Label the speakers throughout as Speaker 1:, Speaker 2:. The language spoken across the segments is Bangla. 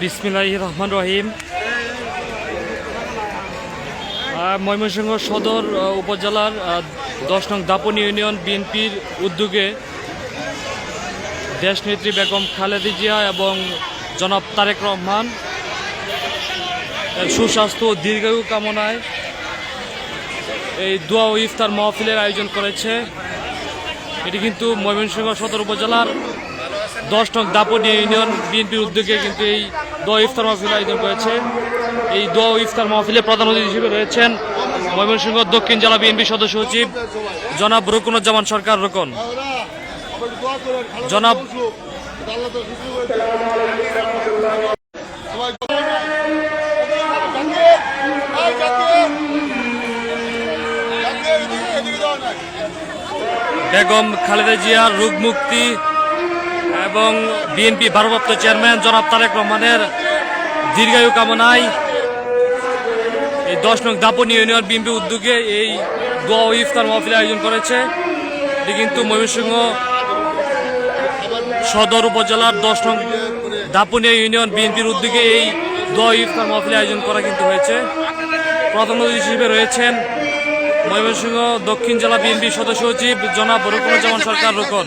Speaker 1: বিসমিল্লাহ রহমান রহিম ময়মনসিংহ সদর উপজেলার দশ নং দাপনি ইউনিয়ন বিএনপির উদ্যোগে দেশনেত্রী বেগম খালেদা জিয়া এবং জনাব তারেক রহমান সুস্বাস্থ্য ও দীর্ঘায়ু কামনায় এই দোয়া ও ইফতার মাহফিলের আয়োজন করেছে। এটি কিন্তু ময়মনসিংহ সদর উপজেলার দশ নং দাপনি ইউনিয়ন বিএনপির উদ্যোগে কিন্তু এই দোয়া ইফতার মাহফিল আয়োজন করেছে। এই দোয়া ইফতার মাহফিলে প্রধান অতিথি হিসেবে রয়েছেন ময়মনসিংহ দক্ষিণ জেলা বিএনপি সদস্য সচিব জনাব রুকনুজ্জামান সরকার রোকন। জনাব বেগম খালেদা জিয়া রোগ মুক্তি এবং বিএনপি ভারপ্রাপ্ত চেয়ারম্যান জনাব তারেক রহমানের দীর্ঘায়ু কামনায় এই দশ নং দাপন ইউনিয়ন বিএনপি উদ্যোগে এই দোয়া ও ইফতার মাহফিল আয়োজন করেছে। এটি কিন্তু ময়মনসিংহ সদর উপজেলার দশ নং দাপুনিয়া ইউনিয়ন বিএনপির উদ্যোগে এই দোয়া ইফতার মাহফিল আয়োজন করা কিন্তু হয়েছে। প্রধান অতিথি হিসেবে রয়েছেন ময়মনসিংহ দক্ষিণ জেলা বিএনপি সদস্য সচিব জনাব রুকনুজ্জামান সরকার রোকন।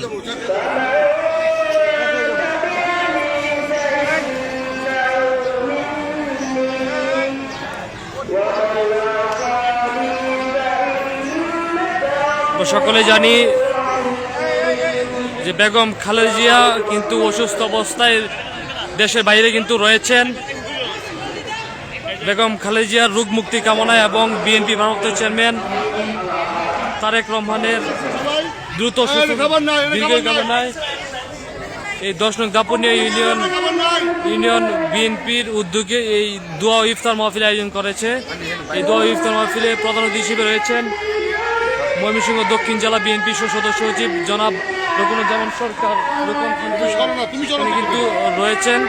Speaker 1: আমরা সকলে জানি যে বেগম খালেজিয়া কিন্তু অসুস্থ অবস্থায় দেশের বাইরে কিন্তু রয়েছেন। বেগম খালেদা জিয়ার রোগ মুক্তি কামনায় এবং বিএনপি ভারপ্রাপ্ত চেয়ারম্যান তারেক রহমানের দ্রুত দীর্ঘ কামনায় এই দশ নং দাপনীয় ইউনিয়ন ইউনিয়ন বিএনপির উদ্যোগে এই দোয়া ইফতার মাহফিল আয়োজন করেছে। এই দোয়া ইফতার মাহফিলে প্রধান অতিথি হিসেবে রয়েছেন ময়মনসিংহ দক্ষিণ জেলা বিএনপি সদস্য সচিব জনাব রকুনুজ্জামান সরকার রকুন কিন্তু রয়েছেন।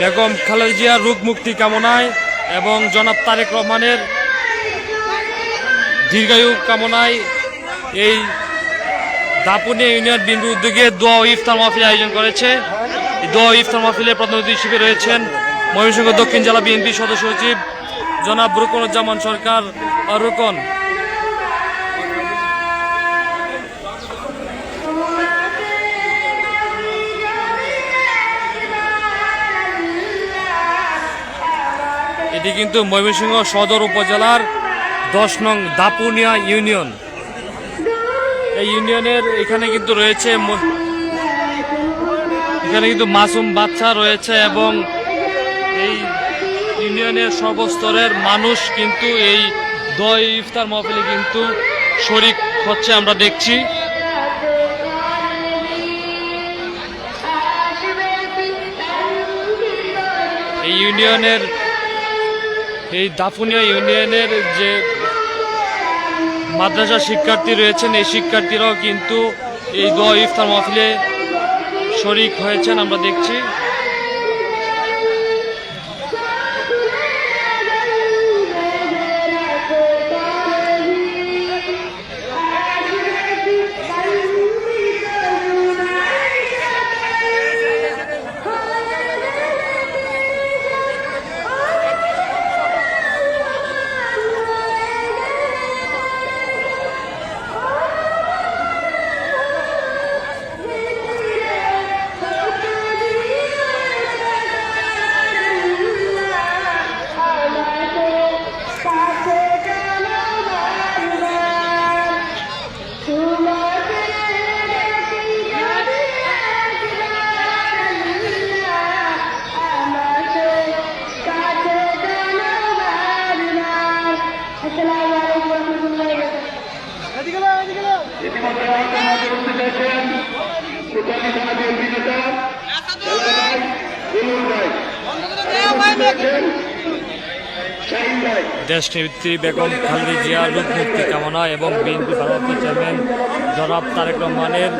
Speaker 1: বেগম খালেদা জিয়ার রোগ মুক্তি কামনায় এবং জনাব তারেক রহমানের দীর্ঘায়ু কামনায় এই দাপুনিয়া ইউনিয়ন বিন্দু উদ্যোগে দোয়া ইফতার মাহফিল আয়োজন করেছে। দোয়া ইফতার মাহফিলের প্রতিনিধি হিসেবে রয়েছেন ময়মনসিংহ দক্ষিণ জেলা বিএনপি সদস্য সচিব জনাব রুকনুজ্জামান সরকার। রুকন। এটি কিন্তু ময়মনসিংহ সদর উপজেলার দশ নং দাপুনিয়া ইউনিয়ন। এই ইউনিয়নের এখানে কিন্তু রয়েছে এখানে কিন্তু মাসুম বাচ্চা রয়েছে এবং এই ইউনিয়নের সর্বস্তরের মানুষ কিন্তু এই দই ইফতার মহফিলে কিন্তু শরিক হচ্ছে আমরা দেখছি। এই ইউনিয়নের, এই দাফুনিয়া ইউনিয়নের যে মাদ্রাসা শিক্ষার্থী রয়েছেন এই শিক্ষার্থীরাও কিন্তু এই দোয়া ইফতার মাহফিলে শরিক হয়েছেন আমরা দেখছি। দেশনেত্রী বেগম খালেদা জিয়া রোগ মুক্তি কামনা এবং বিএনপি ভারপ্রাপ্ত চেয়ারম্যান জনাব তারেক রহমানের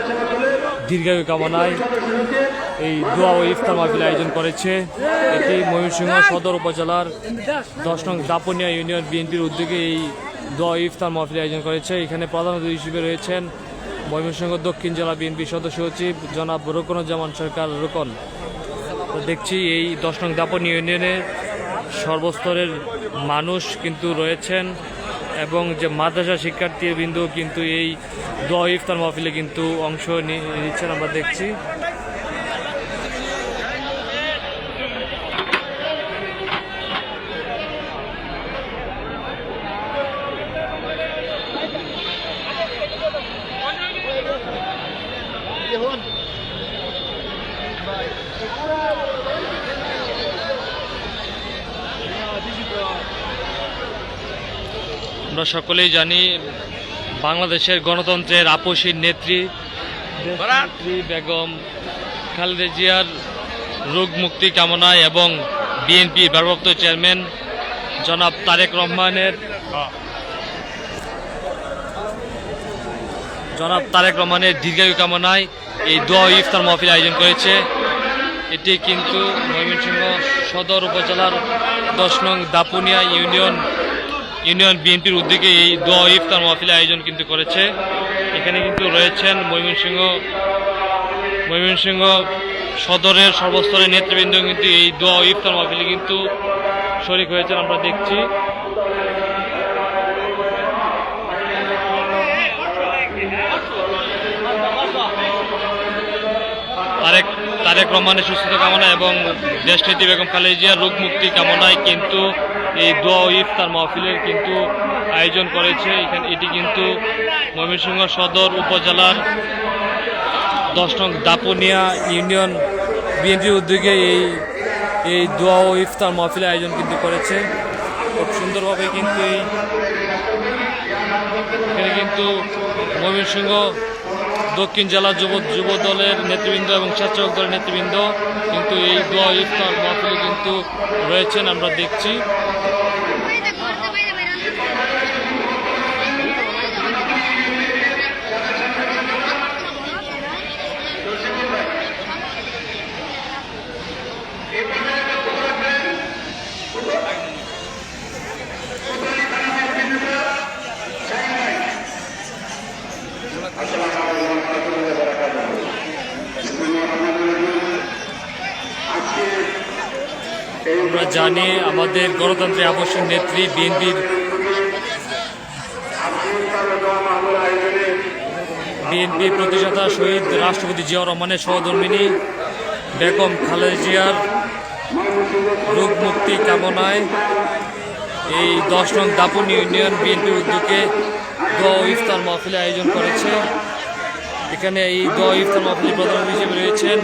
Speaker 1: দীর্ঘায়ু কামনায় এই দোয়া ও ইফতার মাহফিল আয়োজন করেছে। এটি ময়মনসিংহ সদর উপজেলার দশ নং দাপনিয়া ইউনিয়ন বিএনপির উদ্যোগে এই দোয়া ইফতার মাহফিল আয়োজন করেছে। এখানে প্রধান অতিথি হিসেবে রয়েছেন ময়মনসিংহ দক্ষিণ জেলা বিএনপি সদস্য সচিব জনাব রোকনুজ্জামান সরকার রোকন। তো দেখছি এই দশ নং দাপন ইউনিয়নের সর্বস্তরের মানুষ কিন্তু রয়েছেন এবং যে মাদ্রাসা শিক্ষার্থীবৃন্দ কিন্তু এই দোয়া ইফতার মাহফিলে কিন্তু অংশ নিচ্ছেন আমরা দেখছি। আমরা সকলেই জানি বাংলাদেশের গণতন্ত্রের আপসীর নেত্রী বেগম খালেদা জিয়ার রোগ মুক্তি কামনায় এবং বিএনপি ভারপ্রাপ্ত চেয়ারম্যান জনাব তারেক রহমানের জনাব তারেক রহমানের দীর্ঘায়ু কামনায় এই দোয়া ইফতার মাহফিল আয়োজন করেছে। এটি কিন্তু ময়মনসিংহ সদর উপজেলার দশ নং দাপুনিয়া ইউনিয়ন ইউনিয়ন বিএনপির উদ্যোগে এই দোয়া ইফতার মাহফিল আয়োজন কিন্তু করেছে। এখানে কিন্তু রয়েছেন ময়মনসিংহ ময়মনসিংহ সদরের সর্বস্তরের নেতৃবৃন্দ কিন্তু এই দোয়া ইফতার মাহফিলে কিন্তু শরিক হয়েছেন, আমরা দেখছি। তারেক তারেক রহমানের সুস্থতা কামনা এবং দেশনীতি বেগম খালেদা জিয়ার রোগ মুক্তি কামনায় কিন্তু এই দোয়া ইফতার মাহফিলের কিন্তু আয়োজন করেছে। এখানে এটি কিন্তু ময়মনসিংহ সদর উপজেলার দশ নং দাপুনিয়া ইউনিয়ন বিএনপির উদ্যোগে এই এই দোয়া ও ইফতার মাহফিলের আয়োজন কিন্তু করেছে। খুব সুন্দরভাবে কিন্তু এই, এখানে কিন্তু ময়মনসিংহ দক্ষিণ জেলা যুব যুব দলের নেতৃবৃন্দ এবং স্বেচ্ছাসেবক দলের নেতৃবৃন্দ কিন্তু এই দোয়া ইফতার মাহফিলে কিন্তু রয়েছেন, আমরা দেখছি। আমরা জানি আমাদের গণতন্ত্রের আবশ্যক নেত্রী বিএনপির বিএনপি প্রতিষ্ঠাতা শহীদ রাষ্ট্রপতি জিয়াউর রহমানের সহধর্মিনী বেগম খালেদা জিয়ার রোগ মুক্তি কামনায় এই দশ নং দাপন ইউনিয়ন বিএনপি উদ্যোগে দোয়া ইফতার মাহফিলে আয়োজন করেছে। এখানে এই দোয়া ইফতার মাহফিলে প্রধান হিসেবে রয়েছেন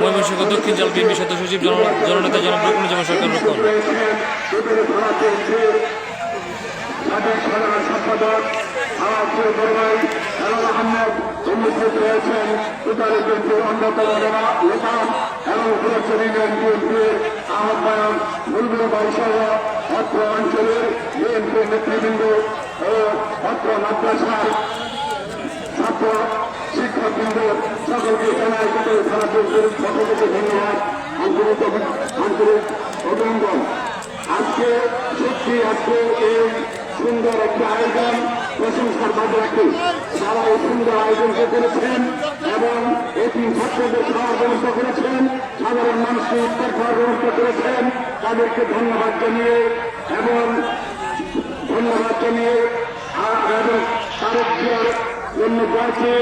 Speaker 1: ময়মনসিংহ দক্ষিণ জেলা বিএনপি সদস্য সচিব জন- জননেতা জনাব রুকুনুজ্জামান সরকার রুকন
Speaker 2: সম্পাদক অঞ্চলের নেতৃবৃন্দ ও অত্র মাদ্রাসার ছাত্র শিক্ষকবৃন্দ সকলকে জানাই কিন্তু খেলা পক্ষ ধন্যবাদ। আন্তরিক আন্তরিক অভিনন্দন। আজকে সত্যি আজকে এই সুন্দর একটি আয়োজন, প্রশংসার বাদ সুন্দর আয়োজনকে করেছেন এবং এটি ছাত্রদের খাওয়ার ব্যবস্থা করেছেন, সাধারণ ব্যবস্থা করেছেন। তাদেরকে ধন্যবাদ জানিয়ে এবং ধন্যবাদ জানিয়ে এবং তারেক জন্য দোয়াছে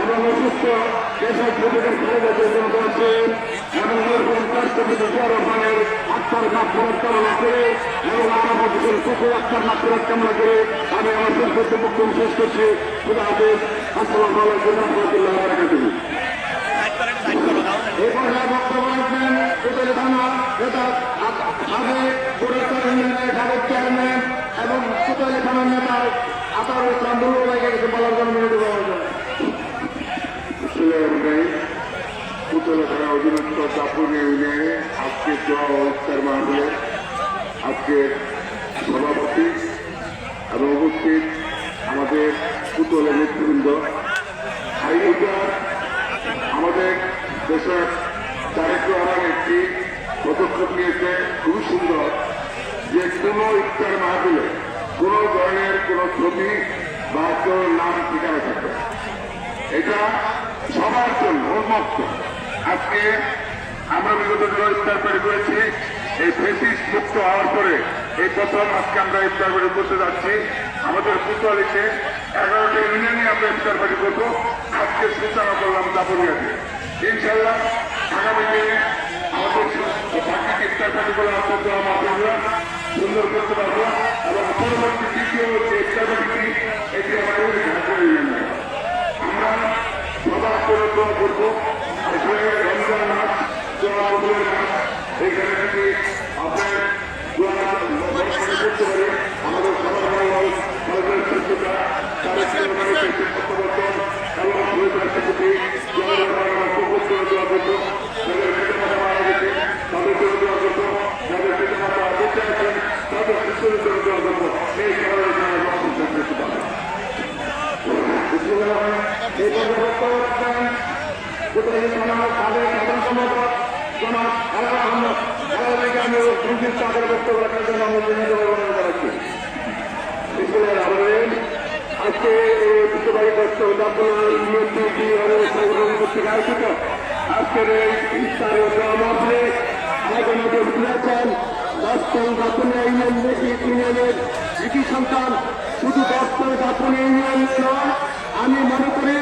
Speaker 2: এবং অসুস্থ দেশের প্রতিদিন খালেদাদের জন্য দোয়াছে এবং এরকম রাষ্ট্রপতি জিয়া রহমানের আত্মার মাত্রার কামনা করে এবং আমার কিছু কুকুর আত্মার মাত্রার কামনা করে আমি আমার বক্তব্য শেষ করছি। খুদা হাফেজ। আসসালামু আলাইকুম থানা নেতা সাবেক পুরস্কার ইউনিয়নের এবং সুতরাং থানার নেতা আবার চন্দ্র ভাইকে বলার জন্য মেনে দেওয়া কুতলাখানা অধীনস্থ চাপুর ইউনিয়নে আজকে দোয়া ইফতার মাহফিলে আজকের সভাপতি এবং উপস্থিত আমাদের পুতলের নেতৃবৃন্দ। আমাদের দেশের দারিদ্র আমার একটি পদক্ষেপ নিয়েছে, খুবই সুন্দর। হাইলিকার ইফতার মাহফিলে কোনো ধরনের কোনো ছবি বা কেউ নাম ঠিকানা থাকবে এটা সবার জন্য উন্মুক্ত আজকে আমরা বিগত দিনে ইফতার তৈরি করেছি। এই ফেসিস মুক্ত হওয়ার পরে এই প্রথম আজকে আমরা ইফতার বাড়ি করতে যাচ্ছি। আমাদের কোতোয়ালিতে এগারোটা ইউনিয়নে আমরা ইফতার বাড়ি করব। আজকে সূচনা করলাম দাপনিয়াতে ইনশাল্লাহ আগামী দিনে আমাদের ইফতার আমাদের দেওয়া মাধ্যমে সুন্দর করতে পারব এবং পরবর্তী দ্বিতীয় যে বাড়িটি এটি আমাদের ঢাকা ইউনিয়নে আমরা সবার করে দোয়া করব। আসলে রমজান মাস কবুলের মাস, এখানে যদি আপনার মঙ্গল সরকারের সুস্থতা, তাদের মানুষের প্রত্যাবর্তন এবং পরিবারের প্রতি জনগণের প্রবোধ করে দোয়া করব যাদের পেটে মাথা মারা গেছে তাদের জন্য দোয়া করব যাদের পেটে মাথা বেঁচে আছেন তাদের সুস্থতার জন্য দোয়া করব এই সরকারের জন্য রক্ষা করতে পারে এই পর্যবেক্ষণ রাখবেন কোথায় সমাজ তাদের সাধারণ সম্পাদক জনাব আলাদা আহমদ আলাদাকে আমি সংক্ষিপ্ত তাদের বক্তব্য রাখার জন্য আমি বিনীত অনুরোধ আবেদন আজকে এই কর্তৃক আয়োজিত আজকের এই ইউনিয়নের কৃষি সন্তান, শুধু দশতম দাপনে ইউনিয়ন নয়, আমি মনে করি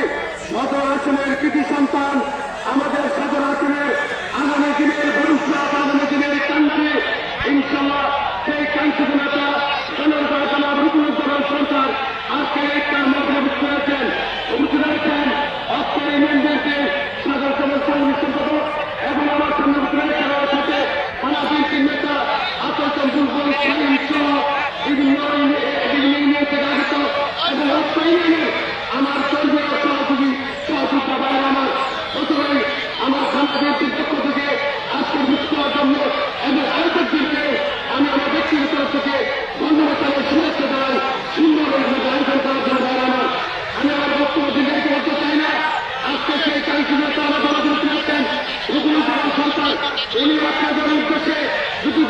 Speaker 2: সদর আসনের কৃষি সন্তান, আমাদের সদর আসনের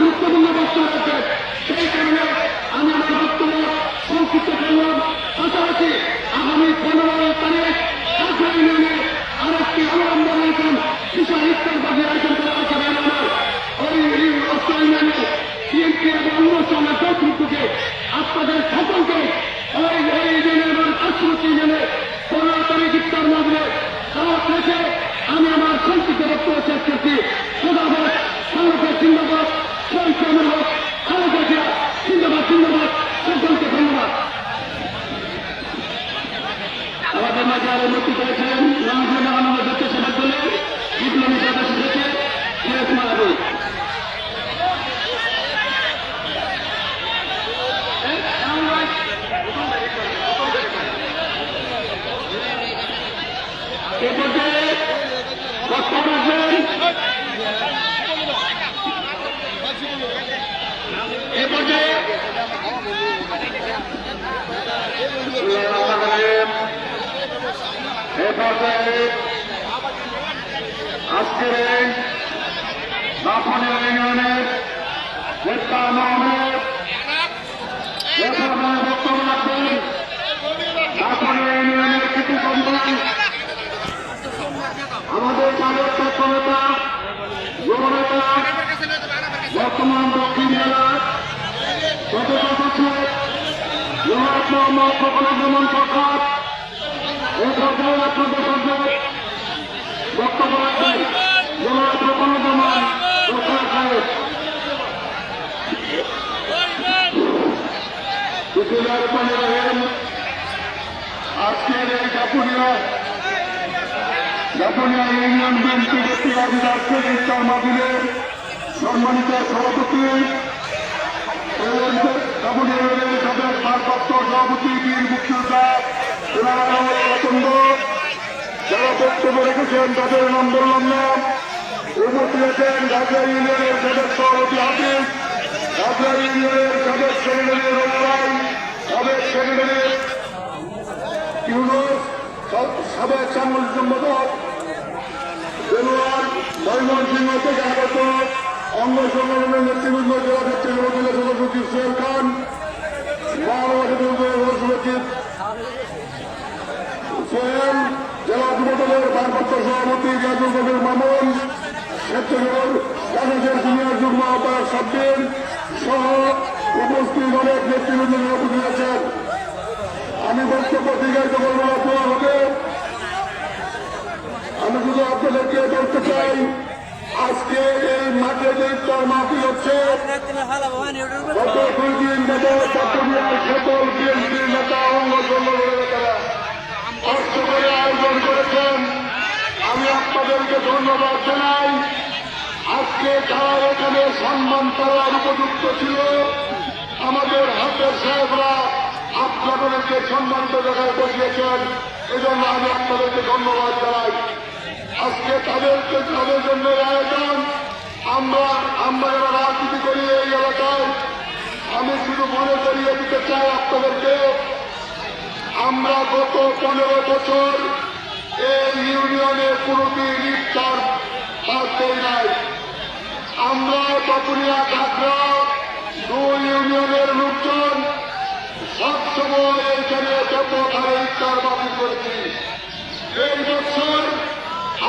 Speaker 2: গুরুত্বপূর্ণ বক্তব্য আছে সেই কারণে আমি আমার বক্তব্য সংক্ষিপ্ত করলাম পাশাপাশি আগামী পনেরো তারিখ কাঁচা ইউনিয়নে আরেকটি অবলম্বন আয়োজন বিশাল ইফতার বাজি আয়োজন করা আছে আমার ওই ইউনিয়নে বিএনপি এবং অন্য সমাজ কর্তৃত্বকে আপনাদের সকলকে ওই ওই ইউনিয়নের এবং পার্শ্ববর্তী ইউনিয়নে পনেরো তারিখ ইফতার মাঝে দাওয়াত রেখে আমি আমার সংক্ষিপ্ত বক্তব্য শেষ করছি খোদাবাদ সংরক্ষণ জিন্দাবাদ শহীদ হোক খালেদা জিয়া জিন্দাবাদ জিন্দাবাদ সকলকে ধন্যবাদ আমাদের মাঝে আরও উন্নতি করেছেন রমজান আমাদের জাতীয় সেবা দলের বিপ্লবী সদস্য থেকে সিরাজ মাহাবুব এ পর্যায়ে বক্তব্য রাখবেন এ পর্যায়ে এ পর্যায়ে আজকের এই দাপনের ইউনিয়নের মোহাম্মদ এখানে বক্তব্য রাখবেন। দাপনের ইউনিয়নের কৃতি সন্তান বর্তমান দক্ষিণ জেলার সদস্য সচিব মোহাম্মদ ফখরুজ্জামান সরকার এই পর্যায়ে আপনাদের সামনে বক্তব্য রাখবেন জনাব ফখরুজ্জামান সরকার সাহেব বিসমিল্লাহির রহমানির রহিম আজকের এই জাপুরিয়া জাপুরিয়া ইউনিয়ন বিএনপি ব্যক্তিবাদী আজকের ইফতার মাহফিলের সম্মানিত সভাপতি ভারপ্রাপ্ত সভাপতি বীর মুক্তিযোদ্ধা যারা বক্তব্য রেখেছেন তাদের নাম বললাম না উপস্থিত ইউনিয়নের সাবেক সভাপতি হাফিজ রাজা ইউনিয়নের রোলাই সাবেক সেক্রেটারি ইউনুস সাবেক সাংগঠনিক সম্পাদক দেলোয়ার ময়মনসিংহ থেকে আগত
Speaker 3: অঙ্গ সংগঠনের নেতৃবৃন্দ জেলা নেত্রী মহিলা সভাপতি সোহেল খান সচিব সোহেল, জেলা যুবদলের ভারপ্রাপ্ত সভাপতি রিয়াজুল কবির মামুন, স্বেচ্ছাসেবক সিনিয়র যুগ্ম আহ্বায়ক সাব্বির সহ উপস্থিত অনেক নেতৃবৃন্দ উপস্থিত আছেন আমি বক্তব্য দীর্ঘায়িত করব তোমার হবে আমি শুধু আপনাদেরকে বলতে চাই, আজকে এই মাঠে যে মাহফিল হচ্ছে, গত দুই দিন করেছেন। আমি আপনাদেরকে ধন্যবাদ জানাই। আজকে এখানে সম্মান পাওয়ার উপযুক্ত ছিল। আমাদের হাতের সাহেবরা আপনাদেরকে সম্মানিত জায়গায় বসিয়েছেন এজন্য আমি আপনাদেরকে ধন্যবাদ জানাই। আজকে তাদেরকে, তাদের জন্য আয়োজন আমরা আমরা যারা রাজনীতি করি এই এলাকায়। আমি শুধু মনে করিয়ে দিতে চাই আপনাদেরকে, আমরা গত পনেরো বছর এই ইউনিয়নের কোনোদিন ইফতার বাদ দেই নাই। আমরা বাপুরিয়া কাকরা দুই ইউনিয়নের লোকজন সবসময় ব্যাপক হারে ইফতার বাতিল করেছি। এই বছর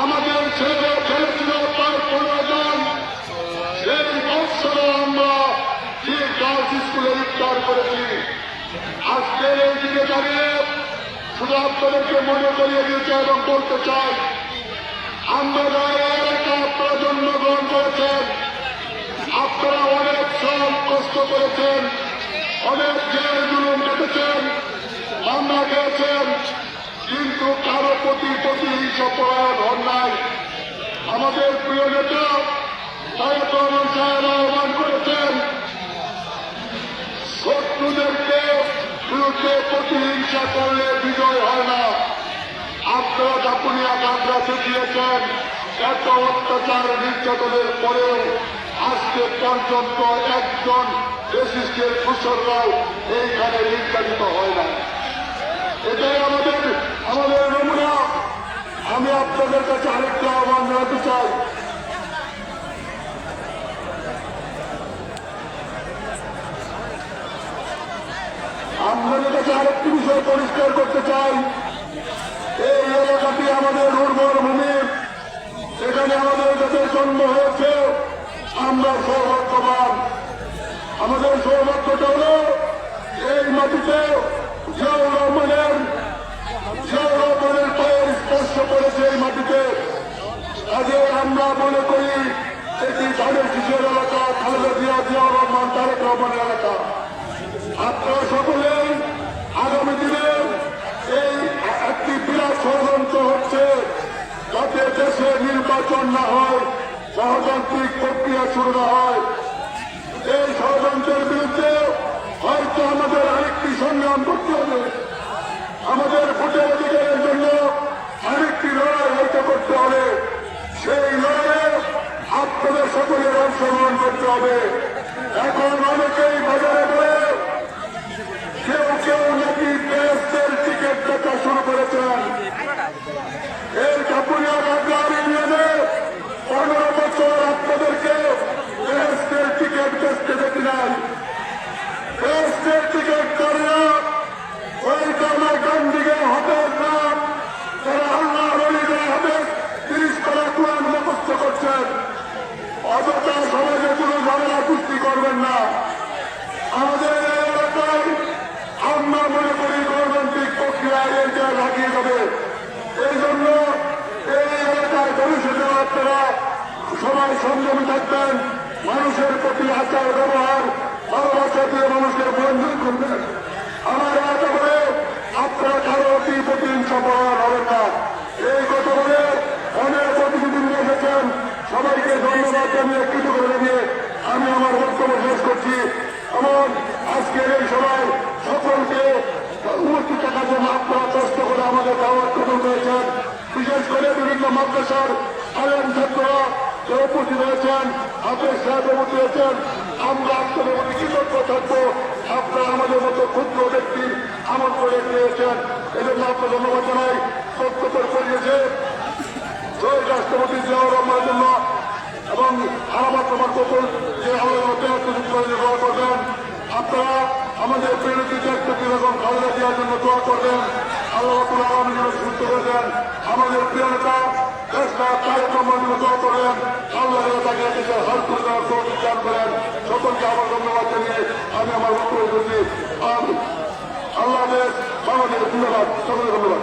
Speaker 3: আমাদের ছেলে খেলেছিল প্রায় পনেরো জন এই বছরে আমরা ঠিক গার্লস স্কুলে ইফতার করেছি। আজকের এই দিকে দাঁড়িয়ে শুধু আপনাদেরকে মনে করিয়ে দিতে এবং বলতে চাই আমরা যারা এলাকা আপনারা জন্মগ্রহণ অনেক শ্রম কষ্ট করেছেন, অনেক জেল জুলুম খেয়েছেন, কিন্তু কারও প্রতি প্রতিহিংসা পরায়ণ আমাদের প্রিয় নেতা তারেক রহমান সাহেব আহ্বান করেছেন, শত্রুদেরকে বিরুদ্ধে প্রতিহিংসা করলে বিজয় হয় না। আপনারা জাপুনিয়া কাকরা শিখিয়েছেন এত অত্যাচার নির্যাতনের পরেও আজকে পর্যন্ত একজন দেশিসের কুশলরাও এইখানে নির্যাতিত হয় না এটাই আমাদের আমাদের নমুনা। আমি আপনাদের কাছে আরেকটা আহ্বান জানাতে চাই। আপনাদের কাছে আরেকটি বিষয় পরিষ্কার করতে চাই। আমাদের উর্বর ভূমি এখানে আমাদের যাদের জন্ম হয়েছে, আমরা সৌভাগ্যবান। আমাদের সৌভাগ্যটা হল, এই মাটিতে জিয়াউর রহমানের রহমানের পায়ের স্পর্শ করেছে এই মাটিতে। কাজে আমরা মনে করি, এটি ধানের শিশের এলাকা, খালেদা জিয়া, জিয়াউর রহমান, তারেক রহমানের এলাকা। আপনারা সকলে আগামী দিনে এই একটি বিরাট ষড়যন্ত্র হচ্ছে যাতে দেশে নির্বাচন না হয় গণতান্ত্রিক প্রক্রিয়া শুরু না হয়। এই ষড়যন্ত্রের বিরুদ্ধে হয়তো আমাদের আরেকটি সংগ্রাম করতে হবে। আমাদের ভোটের অধিকারের জন্য আরেকটি লড়াই হয়তো করতে হবে। সেই লড়াইয়ে আপনাদের সকলের অংশগ্রহণ করতে হবে। এখন অনেকেই বাজারে বলে করেছেন এই কাপুরিয়া বাজার ইউনিয়নে পনেরো বছর আপনাদেরকে বেহেস্তের টিকিট বেচতে দেখি নাই বেহেস্তের টিকিট করে না। ওই আমার গান দিকে হবে না তারা আল্লাহ রলিদের হবে তিরিশ তারা কোরআন মুখস্থ করছেন অযথা সমাজে কোনো ঝামেলা সৃষ্টি করবেন না আমাদের এই এলাকায় আমরা মনে করি গণতান্ত্রিক প্রক্রিয়ায় এই জায়গায় লাগিয়ে যাবে এই জন্য এই এলাকায় ভবিষ্যতে আপনারা সবাই সংযমী থাকবেন, মানুষের প্রতি আচার, ব্যবহার, ভালোবাসা দিয়ে মানুষকে বন্ধন করবেন। আমার এলাকা বলে, আপনারা কারও অতি প্রতিহিংসা পাওয়ার হবেন না। এই কথা বলে অনেক প্রতিনিধি নিয়ে এসেছেন। সবাইকে ধন্যবাদ জানিয়ে কৃতজ্ঞ জানিয়ে আমি আমার বক্তব্য শেষ করছি। এমন আজকের এই সভায় সকলকে উপস্থিত থাকার জন্য আপনারা কষ্ট করে আমাদের দাওয়াত কবুল করেছেন। বিশেষ করে বিভিন্ন মাদ্রাসার আলেম ছাত্ররা যে উপস্থিত হয়েছেন হাতের সাহেব আমরা আপনাদের কৃতজ্ঞ থাকব। আপনারা আমাদের মতো ক্ষুদ্র ব্যক্তির আমন্ত্রণে পেয়েছেন এজন্য আপনার ধন্যবাদ জানাই। বক্তব্য করিয়েছে শহীদ রাষ্ট্রপতি জিয়াউর রহমানের জন্য এবং আরামাত আমার
Speaker 4: অন্তত যে আল্লাহ সুযোগ করে করবেন। আপনারা আমাদের প্রেরণী ব্যক্তিকে এরকম খালেদা দেওয়ার জন্য দোয়া করবেন। আল্লাহ সুস্থ করে দেন আমাদের প্রিয়তা দেশটা কার্যক্রম জন্য দোয়া করবেন আল্লাহ তাকে করেন। আমি আমার বক্তব্য করছি আর আল্লাহ হাফেজ ধন্যবাদ সকলকে ধন্যবাদ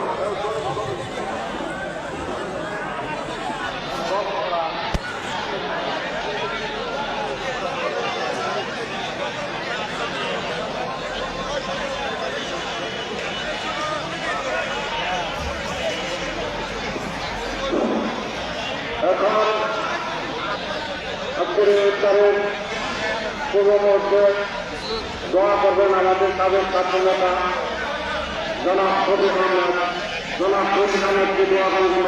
Speaker 4: এখন আজকের এই ইফতারের পূর্ব মুহূর্তে দোয়া করবেন আমাদের সাবেক ছাত্রনেতা জনাব ফটিক আহমেদ জনাব ফটিক আহমেদকে দোয়া করার জন্য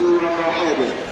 Speaker 4: বিভিন্ন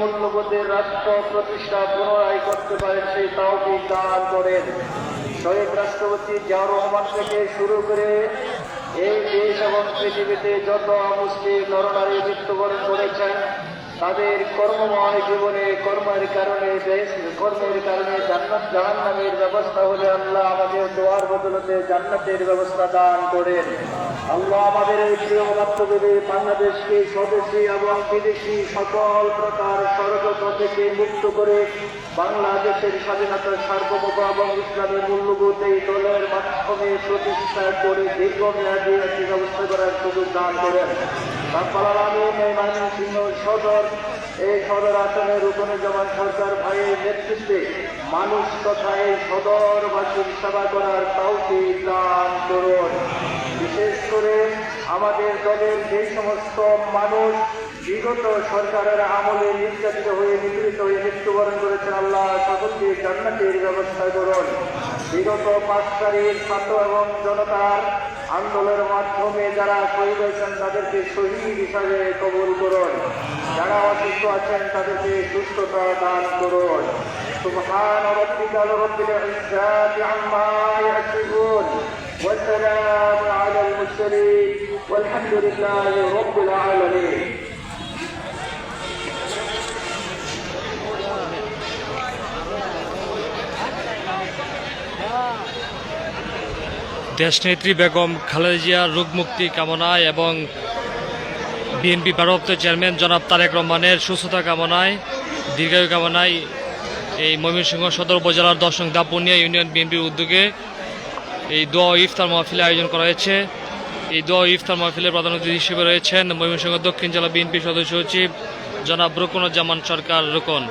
Speaker 4: মূল্যবোধের রাষ্ট্র প্রতিষ্ঠা পুনরায় করতে পারেন সেই তাও দান করেন। শহীদ রাষ্ট্রপতি জিয়াউর রহমান থেকে শুরু করে এই দেশ এবং পৃথিবীতে যত মুসলিম নরনারী মৃত্যুবরণ করেছেন, তাদের কর্মময় জীবনে কর্মের কারণে দেশ, কর্মের কারণে জান্নাত, জাহান্নামের ব্যবস্থা হলে আল্লাহ আমাদের দোয়ার বদলতে জান্নাতের ব্যবস্থা দান করেন। আল্লাহ আমাদের এই প্রিয় রাষ্ট্রপতি বাংলাদেশকে স্বদেশী এবং বিদেশি সকল প্রকার ষড়যন্ত্র থেকে মুক্ত করে বাংলাদেশের স্বাধীনতার সার্বভৌম এবং ইসলামী মূল্যবোধ এই দলের মাধ্যমে প্রতিষ্ঠা করে দীর্ঘমেয়াদী একটি ব্যবস্থা করার সুযোগ দান করেন। রাব্বাল আলামিন এই ময়মনসিংহ সদর, এই সদর আসনের উপনিজামান সরকার ভাইয়ের নেতৃত্বে মানুষ তথা এই সদরবাসীর সেবা করার কাউকে দান করুন। বিশেষ করে আমাদের দলের যে সমস্ত মানুষ বিগত সরকারের আমলে নির্যাতিত হয়ে নিপীড়িত হয়ে মৃত্যুবরণ করেছেন আল্লাহ সকলকে জান্নাতের ব্যবস্থা করুন বিগত পাঁচ তারিখ ছাত্র এবং জনতার আন্দোলনের মাধ্যমে যারা শহীদ হয়েছেন তাদেরকে শহীদ হিসাবে কবুল করুন যারা অসুস্থ আছেন তাদেরকে সুস্থতা দান করুন سبحان ربك رب العزة عما يصفون والسلام على المرسلين والحمد لله رب العالمين
Speaker 1: দেশনেত্রী বেগম খালেদা জিয়ার রোগ মুক্তি কামনায় এবং বিএনপি ভারপ্রাপ্ত চেয়ারম্যান জনাব তারেক রহমানের সুস্থতা কামনায় দীর্ঘায়ু কামনায় এই ময়মনসিংহ সদর উপজেলার দশ নং দাপুনিয়া ইউনিয়ন বিএনপির উদ্যোগে এই দোয়া ইফতার মাহফিলের আয়োজন করা হয়েছে। এই দোয়া ইফতার মাহফিলের প্রধান অতিথি হিসেবে রয়েছেন ময়মনসিংহ দক্ষিণ জেলা বিএনপি সদস্য সচিব জনাব রুকনুজ্জামান সরকার রুকন।